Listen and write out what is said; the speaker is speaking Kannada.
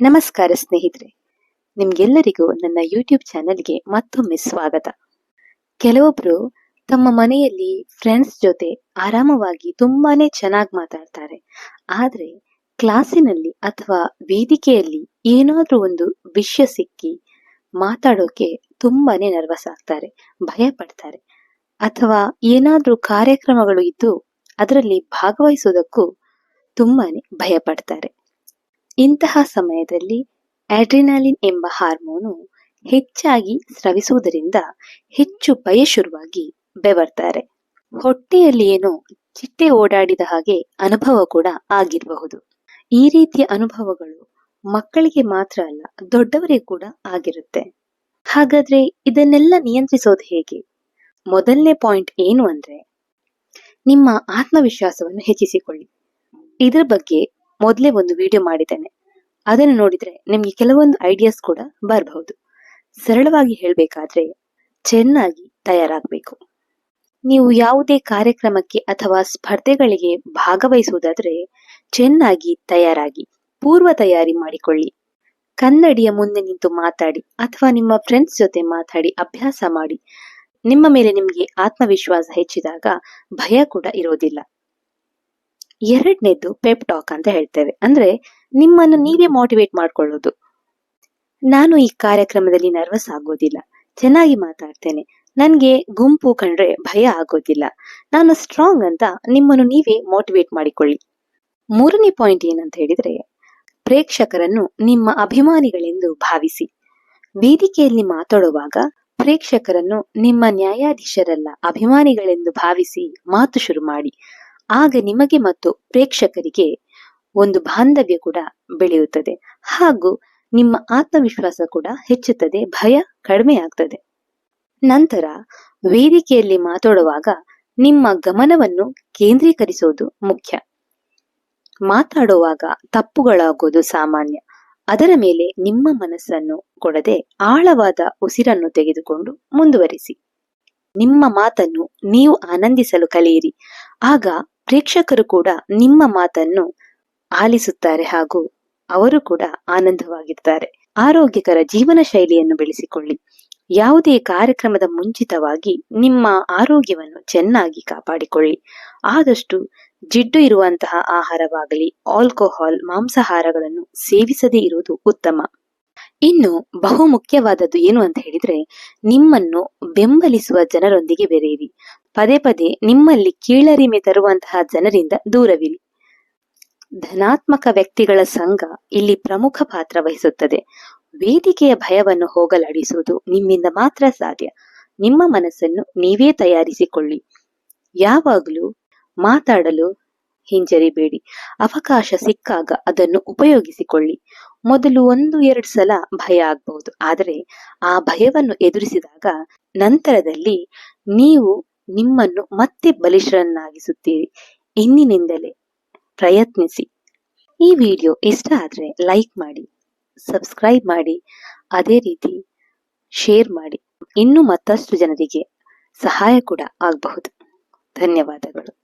ನಮಸ್ಕಾರ ಸ್ನೇಹಿತರೆ. ನಿಮ್ಗೆಲ್ಲರಿಗೂ ನನ್ನ ಯೂಟ್ಯೂಬ್ ಚಾನೆಲ್ಗೆ ಮತ್ತೊಮ್ಮೆ ಸ್ವಾಗತ. ಕೆಲವೊಬ್ರು ತಮ್ಮ ಮನೆಯಲ್ಲಿ ಫ್ರೆಂಡ್ಸ್ ಜೊತೆ ಆರಾಮವಾಗಿ ತುಂಬಾನೇ ಚೆನ್ನಾಗಿ ಮಾತಾಡ್ತಾರೆ. ಆದ್ರೆ ಕ್ಲಾಸಿನಲ್ಲಿ ಅಥವಾ ವೇದಿಕೆಯಲ್ಲಿ ಏನಾದ್ರೂ ಒಂದು ವಿಷಯ ಸಿಕ್ಕಿ ಮಾತಾಡೋಕೆ ತುಂಬಾನೇ ನರ್ವಸ್ ಆಗ್ತಾರೆ ಭಯ ಪಡ್ತಾರೆ ಅಥವಾ ಏನಾದ್ರೂ ಕಾರ್ಯಕ್ರಮಗಳು ಇದ್ದು ಅದರಲ್ಲಿ ಭಾಗವಹಿಸೋದಕ್ಕೂ ತುಂಬಾನೇ ಭಯ ಪಡ್ತಾರೆ ಇಂತಹ ಸಮಯದಲ್ಲಿ ಆಡ್ರಿನಾಲಿನ್ ಎಂಬ ಹಾರ್ಮೋನು ಹೆಚ್ಚಾಗಿ ಸ್ರವಿಸುವುದರಿಂದ ಹೆಚ್ಚು ಭಯ ಶುರುವಾಗಿ ಬೆವರ್ತಾರೆ. ಹೊಟ್ಟೆಯಲ್ಲಿ ಏನೋ ಚಿಟ್ಟೆ ಓಡಾಡಿದ ಹಾಗೆ ಅನುಭವ ಕೂಡ ಆಗಿರಬಹುದು. ಈ ರೀತಿಯ ಅನುಭವಗಳು ಮಕ್ಕಳಿಗೆ ಮಾತ್ರ ಅಲ್ಲ, ದೊಡ್ಡವರಿಗೆ ಕೂಡ ಆಗಿರುತ್ತೆ. ಹಾಗಾದ್ರೆ ಇದನ್ನೆಲ್ಲ ನಿಯಂತ್ರಿಸೋದು ಹೇಗೆ? ಮೊದಲನೇ ಪಾಯಿಂಟ್ ಏನು ಅಂದ್ರೆ ನಿಮ್ಮ ಆತ್ಮವಿಶ್ವಾಸವನ್ನು ಹೆಚ್ಚಿಸಿಕೊಳ್ಳಿ. ಇದರ ಬಗ್ಗೆ ಮೊದಲೇ ಒಂದು ವಿಡಿಯೋ ಮಾಡಿದ್ದೇನೆ. ಅದನ್ನು ನೋಡಿದ್ರೆ ನಿಮಗೆ ಕೆಲವೊಂದು ಐಡಿಯಾಸ್ ಕೂಡ ಬರಬಹುದು. ಸರಳವಾಗಿ ಹೇಳಬೇಕಾದ್ರೆ ಚೆನ್ನಾಗಿ ತಯಾರಾಗಬೇಕು. ನೀವು ಯಾವುದೇ ಕಾರ್ಯಕ್ರಮಕ್ಕೆ ಅಥವಾ ಸ್ಪರ್ಧೆಗಳಿಗೆ ಭಾಗವಹಿಸುವುದಾದರೆ ಚೆನ್ನಾಗಿ ತಯಾರಾಗಿ, ಪೂರ್ವ ತಯಾರಿ ಮಾಡಿಕೊಳ್ಳಿ. ಕನ್ನಡಿಯ ಮುಂದೆ ನಿಂತು ಮಾತಾಡಿ ಅಥವಾ ನಿಮ್ಮ ಫ್ರೆಂಡ್ಸ್ ಜೊತೆ ಮಾತಾಡಿ, ಅಭ್ಯಾಸ ಮಾಡಿ. ನಿಮ್ಮ ಮೇಲೆ ನಿಮಗೆ ಆತ್ಮವಿಶ್ವಾಸ ಹೆಚ್ಚಿದಾಗ ಭಯ ಕೂಡ ಇರೋದಿಲ್ಲ. ಎರಡನೇದು ಪೆಪ್ ಟಾಕ್ ಅಂತ ಹೇಳ್ತೇವೆ. ಅಂದ್ರೆ ನಿಮ್ಮನ್ನು ನೀವೇ ಮೋಟಿವೇಟ್ ಮಾಡ್ಕೊಳ್ಳೋದು. ನಾನು ಈ ಕಾರ್ಯಕ್ರಮದಲ್ಲಿ ನರ್ವಸ್ ಆಗೋದಿಲ್ಲ. ಚೆನ್ನಾಗಿ ಮಾತಾಡ್ತೇನೆ. ನನ್ಗೆ ಗುಂಪು ಕಂಡ್ರೆ ಭಯ ಆಗೋದಿಲ್ಲ. ನಾನು ಸ್ಟ್ರಾಂಗ್ ಅಂತ ನಿಮ್ಮನ್ನು ನೀವೇ ಮೋಟಿವೇಟ್ ಮಾಡಿಕೊಳ್ಳಿ. ಮೂರನೇ ಪಾಯಿಂಟ್ ಏನಂತ ಹೇಳಿದ್ರೆ, ಪ್ರೇಕ್ಷಕರನ್ನು ನಿಮ್ಮ ಅಭಿಮಾನಿಗಳೆಂದು ಭಾವಿಸಿ. ವೇದಿಕೆಯಲ್ಲಿ ಮಾತಾಡುವಾಗ ಪ್ರೇಕ್ಷಕರನ್ನು ನಿಮ್ಮ ನ್ಯಾಯಾಧೀಶರಲ್ಲ, ಅಭಿಮಾನಿಗಳೆಂದು ಭಾವಿಸಿ ಮಾತು ಶುರು ಮಾಡಿ. ಆಗ ನಿಮಗೆ ಮತ್ತು ಪ್ರೇಕ್ಷಕರಿಗೆ ಒಂದು ಬಾಂಧವ್ಯ ಕೂಡ ಬೆಳೆಯುತ್ತದೆ. ಹಾಗೂ ನಿಮ್ಮ ಆತ್ಮವಿಶ್ವಾಸ ಕೂಡ ಹೆಚ್ಚುತ್ತದೆ, ಭಯ ಕಡಿಮೆ ಆಗ್ತದೆ ನಂತರ ವೇದಿಕೆಯಲ್ಲಿ ಮಾತಾಡುವಾಗ ನಿಮ್ಮ ಗಮನವನ್ನು ಕೇಂದ್ರೀಕರಿಸುವುದು ಮುಖ್ಯ. ಮಾತಾಡುವಾಗ ತಪ್ಪುಗಳಾಗುವುದು ಸಾಮಾನ್ಯ. ಅದರ ಮೇಲೆ ನಿಮ್ಮ ಮನಸ್ಸನ್ನು ಕೊಡದೆ ಆಳವಾದ ಉಸಿರನ್ನು ತೆಗೆದುಕೊಂಡು ಮುಂದುವರಿಸಿ. ನಿಮ್ಮ ಮಾತನ್ನು ನೀವು ಆನಂದಿಸಲು ಕಲಿಯಿರಿ. ಆಗ ಪ್ರೇಕ್ಷಕರು ಕೂಡ ನಿಮ್ಮ ಮಾತನ್ನು ಆಲಿಸುತ್ತಾರೆ ಹಾಗೂ ಅವರು ಕೂಡ ಆನಂದವಾಗಿರ್ತಾರೆ. ಆರೋಗ್ಯಕರ ಜೀವನ ಶೈಲಿಯನ್ನು ಬೆಳೆಸಿಕೊಳ್ಳಿ. ಯಾವುದೇ ಕಾರ್ಯಕ್ರಮದ ಮುಂಚಿತವಾಗಿ ನಿಮ್ಮ ಆರೋಗ್ಯವನ್ನು ಚೆನ್ನಾಗಿ ಕಾಪಾಡಿಕೊಳ್ಳಿ. ಆದಷ್ಟು ಜಿಡ್ಡು ಇರುವಂತಹ ಆಹಾರವಾಗಲಿ, ಆಲ್ಕೋಹಾಲ್, ಮಾಂಸಾಹಾರಗಳನ್ನು ಸೇವಿಸದೇ ಇರುವುದು ಉತ್ತಮ. ಇನ್ನು ಬಹು ಮುಖ್ಯವಾದದ್ದು ಏನು ಅಂತ ಹೇಳಿದ್ರೆ, ನಿಮ್ಮನ್ನು ಬೆಂಬಲಿಸುವ ಜನರೊಂದಿಗೆ ಬೆರೆಯಿರಿ. ಪದೇ ಪದೇ ನಿಮ್ಮಲ್ಲಿ ಕೀಳರಿಮೆ ತರುವಂತಹ ಜನರಿಂದ ದೂರವಿರಿ. ಧನಾತ್ಮಕ ವ್ಯಕ್ತಿಗಳ ಸಂಘ ಇಲ್ಲಿ ಪ್ರಮುಖ ಪಾತ್ರ ವಹಿಸುತ್ತದೆ. ವೇದಿಕೆಯ ಭಯವನ್ನು ಹೋಗಲಾಡಿಸುವುದು ನಿಮ್ಮಿಂದ ಮಾತ್ರ ಸಾಧ್ಯ. ನಿಮ್ಮ ಮನಸ್ಸನ್ನು ನೀವೇ ತಯಾರಿಸಿಕೊಳ್ಳಿ. ಯಾವಾಗಲೂ ಮಾತಾಡಲು ಹಿಂಜರಿಬೇಡಿ. ಅವಕಾಶ ಸಿಕ್ಕಾಗ ಅದನ್ನು ಉಪಯೋಗಿಸಿಕೊಳ್ಳಿ. ಮೊದಲು ಒಂದು, ಎರಡು ಸಲ ಭಯ ಆಗಬಹುದು. ಆದರೆ ಆ ಭಯವನ್ನು ಎದುರಿಸಿದಾಗ ನಂತರದಲ್ಲಿ ನೀವು ನಿಮ್ಮನ್ನು ಮತ್ತೆ ಬಲಿಷ್ಠರನ್ನಾಗಿಸುತ್ತೀರಿ. ಇಂದಿನಿಂದಲೇ ಪ್ರಯತ್ನಿಸಿ. ಈ ವಿಡಿಯೋ ಇಷ್ಟ ಆದರೆ ಲೈಕ್ ಮಾಡಿ, ಸಬ್ಸ್ಕ್ರೈಬ್ ಮಾಡಿ, ಅದೇ ರೀತಿ ಶೇರ್ ಮಾಡಿ. ಇನ್ನೂ ಮತ್ತಷ್ಟು ಜನರಿಗೆ ಸಹಾಯ ಕೂಡ ಆಗಬಹುದು. ಧನ್ಯವಾದಗಳು.